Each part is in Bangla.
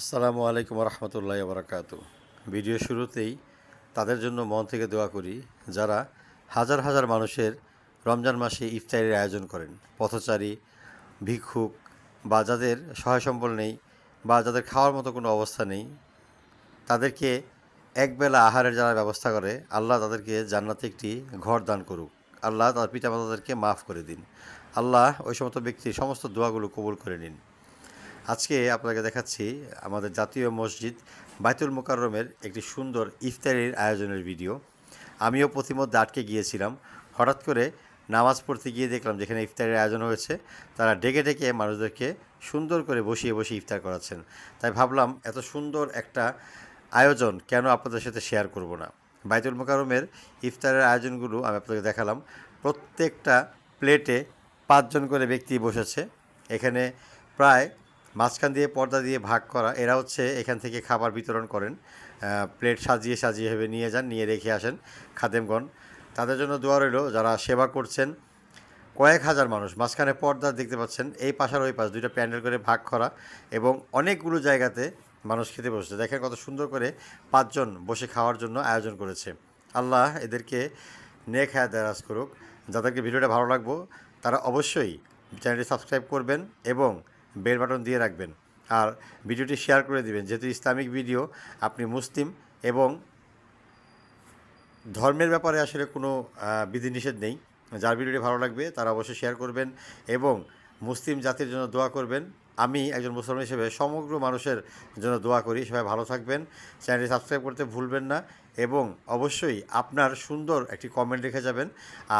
আসসালামু আলাইকুম রহমতুল্লাহ বরাকাত ভিডিও শুরুতেই তাদের জন্য মন থেকে দোয়া করি, যারা হাজার হাজার মানুষের রমজান মাসে ইফতারের আয়োজন করেন, পথচারী, ভিক্ষুক, বা যাদের সহায় সম্বল নেই, বা যাদের খাওয়ার মতো কোনো অবস্থা নেই, তাদেরকে একবেলা আহারের যারা ব্যবস্থা করে, আল্লাহ তাদেরকে জান্নাতে একটি ঘর দান করুক। আল্লাহ তার পিতামাতাদেরকে মাফ করে দিন। আল্লাহ ওই সমস্ত ব্যক্তির সমস্ত দোয়াগুলো কবুল করে নিন। আজকে আপনাকে দেখাচ্ছি আমাদের জাতীয় মসজিদ বাইতুল মোকাররমের একটি সুন্দর ইফতারির আয়োজনের ভিডিও। আমিও প্রতিমধ্যে আটকে গিয়েছিলাম। হঠাৎ করে নামাজ পড়তে গিয়ে দেখলাম যেখানে ইফতারের আয়োজন হয়েছে, তারা ডেকে ডেকে মানুষদেরকে সুন্দর করে বসিয়ে বসিয়ে ইফতার করাচ্ছেন। তাই ভাবলাম এত সুন্দর একটা আয়োজন কেন আপনাদের সাথে শেয়ার করব না? বাইতুল মোকাররমের ইফতারের আয়োজনগুলো আমি আপনাদের দেখালাম। প্রত্যেকটা প্লেটে পাঁচজন করে ব্যক্তি বসেছে। এখানে প্রায় মাঝখান দিয়ে পর্দা দিয়ে ভাগ করা, এরা হচ্ছে এখান থেকে খাবার বিতরণ করেন প্লেট সাজিয়ে সাজিয়ে ভেবে নিয়ে যান, নিয়ে রেখে আসেন খাদেমগণ। তাদের জন্য দোয়া রইল, যারা সেবা করছেন, কয়েক হাজার মানুষ, মাঝখানে পর্দা দেখতে পাচ্ছেন, এই পাশ আর ওই পাশ দুইটা প্যান্ডেল করে ভাগ করা এবং অনেকগুলো জায়গাতে মানুষ খেতে বসছে। দেখেন কত সুন্দর করে পাঁচজন বসে খাওয়ার জন্য আয়োজন করেছে। আল্লাহ এদেরকে নেক হায়াত দেরাজ করুক। যাদেরকে ভিডিওটা ভালো লাগবো, তারা অবশ্যই চ্যানেলটি সাবস্ক্রাইব করবেন এবং বেল বাটন দিয়ে রাখবেন আর ভিডিওটি শেয়ার করে দিবেন। যেহেতু ইসলামিক ভিডিও, আপনি মুসলিম এবং ধর্মের ব্যাপারে আসলে কোনো বিধিনিষেধ নেই। যার ভিডিওটি ভালো লাগবে তারা অবশ্যই শেয়ার করবেন এবং মুসলিম জাতির জন্য দোয়া করবেন। আমি একজন মুসলমান হিসেবে সমগ্র মানুষের জন্য দোয়া করি, সবাই ভালো থাকবেন। চ্যানেলটি সাবস্ক্রাইব করতে ভুলবেন না এবং অবশ্যই আপনার সুন্দর একটি কমেন্ট রেখে যাবেন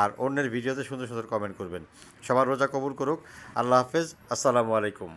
আর অন্যের ভিডিওতে সুন্দর সুন্দর কমেন্ট করবেন। সবার রোজা কবুল করুক। আল্লাহ হাফেজ। আসসালামু আলাইকুম।